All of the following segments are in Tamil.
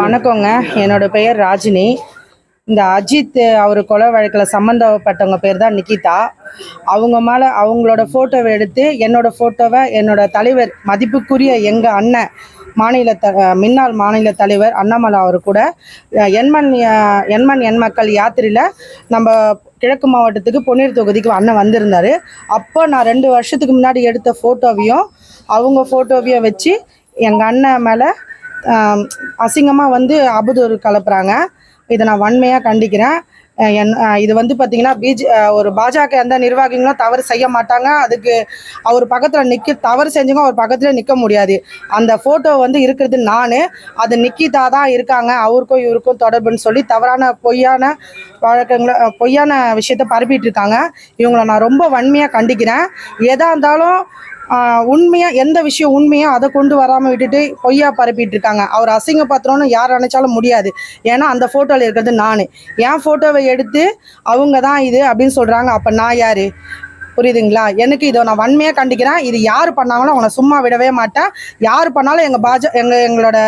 வணக்கங்க. என்னோட பெயர் ராஜினி. இந்த அஜித் அவர் கொலை வழக்கில் சம்மந்தப்பட்டவங்க பேர் தான் நிக்கிதா அவங்க மேலே அவங்களோட ஃபோட்டோவை எடுத்து என்னோட ஃபோட்டோவை என்னோட தலைவர் மதிப்புக்குரிய எங்கள் அண்ணன் மாநில த முன்னாள் மாநில தலைவர் அண்ணாமலை அவர் கூட எண்மண் எண்மண் எண் மக்கள் யாத்திரையில் நம்ம கிழக்கு மாவட்டத்துக்கு பொன்னீர் தொகுதிக்கு அண்ணன் வந்திருந்தார். அப்போ நான் ரெண்டு வருஷத்துக்கு முன்னாடி எடுத்த ஃபோட்டோவையும் அவங்க ஃபோட்டோவையும் வச்சு எங்கள் அண்ணன் மேலே அசிங்கமாக வந்து அபுதூர் கலப்புறாங்க. இதை நான் வன்மையாக கண்டிக்கிறேன். இது வந்து பார்த்தீங்கன்னா பிஜ் ஒரு பாஜக எந்த நிர்வாகிகளும் தவறு செய்ய மாட்டாங்க. அதுக்கு அவர் பக்கத்தில் நிற்க தவறு செஞ்சவங்க அவர் பக்கத்தில் நிற்க முடியாது. அந்த ஃபோட்டோ வந்து இருக்கிறது நான். அது நிக்கிதா தான் இருக்காங்க அவருக்கும் இவருக்கும் தொடர்புன்னு சொல்லி தவறான பொய்யான வழக்கங்களை பொய்யான விஷயத்த பரப்பிட்டு இருக்காங்க. இவங்களை நான் ரொம்ப வன்மையாக கண்டிக்கிறேன். எதாக இருந்தாலும் உண்மையா எந்த விஷயம் உண்மையோ அதை கொண்டு வராமல் விட்டுட்டு பொய்யா பரப்பிட்டு இருக்காங்க அவர் அசிங்கப்படுத்தணும்னு யார் நினைச்சாலும் முடியாது. ஏன்னா அந்த ஃபோட்டோவில் இருக்கிறது நான். என் ஃபோட்டோவை எடுத்து அவங்க தான் இது அப்படின்னு சொல்கிறாங்க அப்போ நான் யார்? புரியுதுங்களா? எனக்கு இதை நான் வன்மையாக கண்டிக்கிறேன். இது யார் பண்ணாங்களோ அவனை சும்மா விடவே மாட்டேன். யார் பண்ணாலும் எங்கள் பாஜ எங்கள் எங்களோட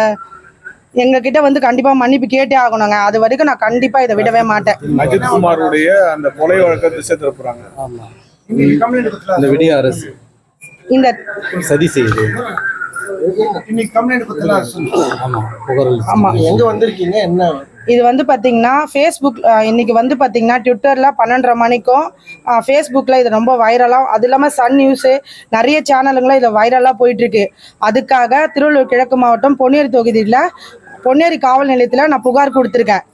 எங்ககிட்ட வந்து கண்டிப்பாக மன்னிப்பு கேட்டே ஆகணுங்க. அது வரைக்கும் நான் கண்டிப்பாக இதை விடவே மாட்டேன். அஜித் குமாருடைய அந்த கொலை வழக்கை திசை திருப்புறாங்க. இன்னைக்கு கம்ப்ளைண்ட் கொடுத்துல இந்த விடிய அரசு. இந்த சதி செய்யுது இது வந்து பார்த்தீங்கன்னா ஃபேஸ்புக் இன்னைக்கு வந்து பார்த்தீங்கன்னா ட்விட்டரில் பன்னெண்டரை மணிக்கும் ஃபேஸ்புக்கில் இது ரொம்ப வைரலாக அது இல்லாமல் சன் நியூஸு நிறைய சேனலுங்களும் இது வைரலாக போயிட்டுருக்கு. அதுக்காக திருவள்ளூர் கிழக்கு மாவட்டம் பொன்னேரி தொகுதியில் பொன்னேரி காவல் நிலையத்தில் நான் புகார் கொடுத்துருக்கேன்.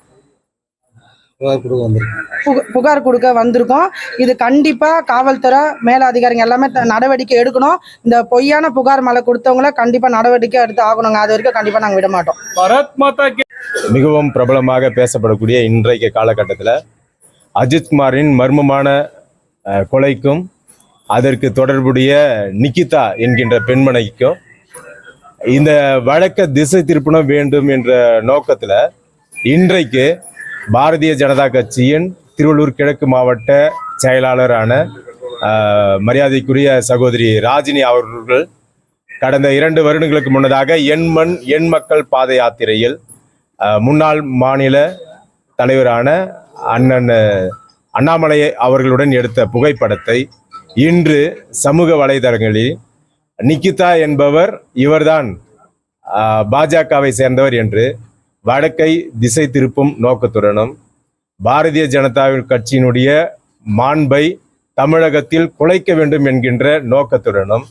புகார் கொடுக்க வந்திருக்கு. புக- புகார் கொடுக்க வந்திருக்கோம். இது கண்டிப்பாக காவல்துறை மேலதிகாரிங்க எல்லாமே த- நடவடிக்கை எடுக்கணும். இந்த பொய்யான புகார் மலை கொடுத்தவங்கள கண்டிப்பாக நடவடிக்கை எடுத்து ஆகணுங்க. அது வரைக்கும் கண்டிப்பாக நாங்கள் விட மாட்டோம். பரத் மாதா கே மிகவும் பிரபலமாக பேசப்படக்கூடிய இன்றைய காலகட்டத்தில் அஜித்குமாரின் மர்மமான கொலைக்கும் அதற்கு தொடர்புடைய நிக்கிதா என்கின்ற பெண்மணிக்கும் இந்த வழக்க திசை திருப்பணம் வேண்டும் என்ற நோக்கத்தில் இன்றைக்கு பாரதிய ஜனதா கட்சியின் திருவள்ளூர் கிழக்கு மாவட்ட செயலாளரான மரியாதைக்குரிய சகோதரி ராஜினி அவர்கள் கடந்த இரண்டு வருடங்களுக்கு முன்னதாக எண் மண் எண் மக்கள் பாத யாத்திரையில் முன்னாள் மாநில தலைவரான அண்ணன் அண்ணாமலை அவர்களுடன் எடுத்த புகைப்படத்தை இன்று சமூக வலைதளங்களில் நிக்கிதா என்பவர் இவர்தான் பாஜகவை சேர்ந்தவர் என்று வடக்கை திசை திருப்பும் நோக்கத்துடனும் பாரதிய ஜனதா கட்சியினுடைய மாண்பை தமிழகத்தில் குலைக்க வேண்டும் என்கின்ற நோக்கத்துடனும்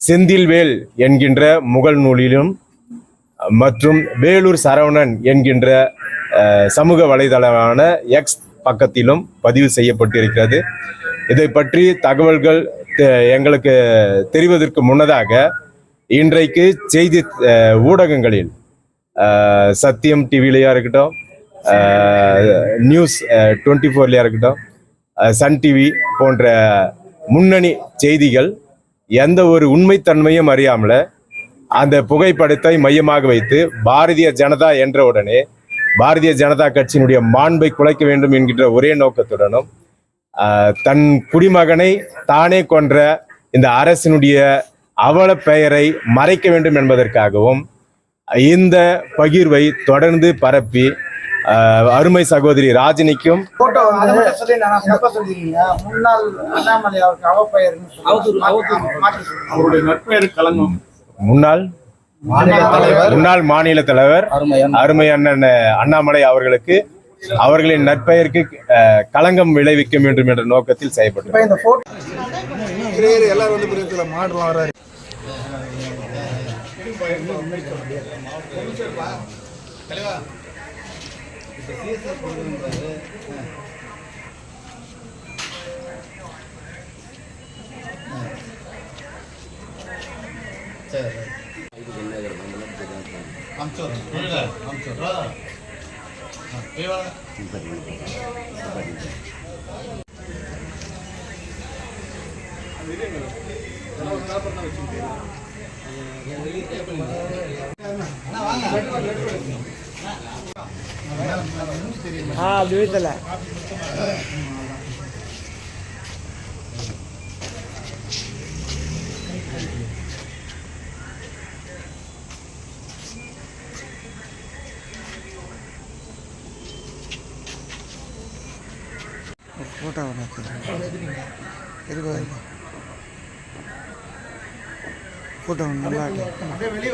செந்தில்வேல் என்கின்ற முகல் நூலிலும் மற்றும் வேலூர் சரவணன் என்கின்ற சமூக வலைதளமான எக்ஸ் பக்கத்திலும் பதிவு செய்யப்பட்டிருக்கிறது. இதை பற்றி தகவல்கள் எங்களுக்கு தெரிவதற்கு முன்னதாக இன்றைக்கு செய்தி ஊடகங்களில் சத்தியம் டிவிலையா இருக்கட்டும் நியூஸ் டுவெண்ட்டி ஃபோர்லையா இருக்கட்டும் சன் டிவி போன்ற முன்னணி செய்திகள் எந்த ஒரு உண்மைத்தன்மையும் அறியாமல் அந்த புகைப்படத்தை மையமாக வைத்து பாரதிய ஜனதா என்ற உடனே பாரதிய ஜனதா கட்சியினுடைய மாண்பை குலைக்க வேண்டும் என்கின்ற ஒரே நோக்கத்துடனும் தன் குடிமகனை தானே கொன்ற இந்த அரசினுடைய அவல பெயரை மறைக்க வேண்டும் என்பதற்காகவும் இந்த பகிர்வை தொடர்ந்து பரப்பி அருமை சகோதரி ராஜினிக்கும் முன்னாள் முன்னாள் மாநில தலைவர். அருமை அண்ணன். அண்ணாமலை அவர்களுக்கு அவர்களின் நற்பெயருக்கு அஹ், களங்கம் விளைவிக்க வேண்டும் என்ற நோக்கத்தில் தலைவா இப்போ சிஎஸ்ஆர் கொடுக்குறாரு சரி அமிச்சோர் அமிச்சோர் வீடியோ நாற்பது வச்சுக்கிட்டீங்களா அப்படி வீழ்த்தல போட்டோ ஒன்று இருக்கு இருக்கு போட்டோம் நல்லா அப்படியே வெளியே